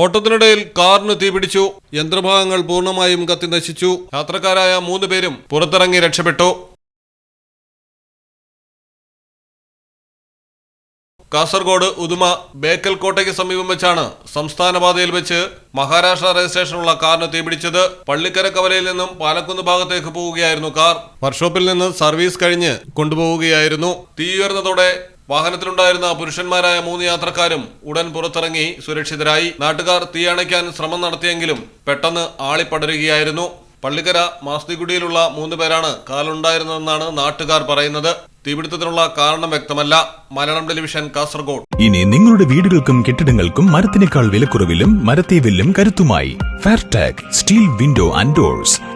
ഓട്ടത്തിനിടയിൽ കാറിന് തീപിടിച്ചു. യന്ത്രഭാഗങ്ങൾ പൂർണമായും കത്തി നശിച്ചു. യാത്രക്കാരായ മൂന്ന് പേരും പുറത്തിറങ്ങി രക്ഷപ്പെട്ടു. കാസർഗോഡ് ഉദുമ ബേക്കൽ കോട്ടയ്ക്ക് സമീപം വെച്ചാണ് സംസ്ഥാന പാതയിൽ വെച്ച് മഹാരാഷ്ട്ര രജിസ്ട്രേഷനുള്ള കാറിന് തീപിടിച്ചത്. പള്ളിക്കര കവലയിൽ നിന്നും പാലക്കുന്ന് ഭാഗത്തേക്ക് പോവുകയായിരുന്നു കാർ. വർക്ക്ഷോപ്പിൽ നിന്ന് സർവീസ് കഴിഞ്ഞ് കൊണ്ടുപോവുകയായിരുന്നു. തീ ഉയർന്നതോടെ വാഹനത്തിലുണ്ടായിരുന്ന പുരുഷന്മാരായ മൂന്ന് യാത്രക്കാരും ഉടൻ പുറത്തിറങ്ങി സുരക്ഷിതരായി. നാട്ടുകാർ തീയണയ്ക്കാൻ ശ്രമം നടത്തിയെങ്കിലും പെട്ടെന്ന് ആളിപ്പടരുകയായിരുന്നു. പള്ളിക്കര മാസ്തികുടിയിലുള്ള മൂന്ന് പേരാണ് കാലുണ്ടായിരുന്നതെന്നാണ് നാട്ടുകാർ പറയുന്നത്. തീപിടുത്തത്തിനുള്ള കാരണം വ്യക്തമല്ല. മലയാളം ടെലിവിഷൻ കാസർഗോഡ്. ഇനി നിങ്ങളുടെ വീടുകൾക്കും കെട്ടിടങ്ങൾക്കും മരത്തിനേക്കാൾ വിലക്കുറവിലും മരത്തെ വില്ലും കരുത്തുമായി. Fairtag steel window and doors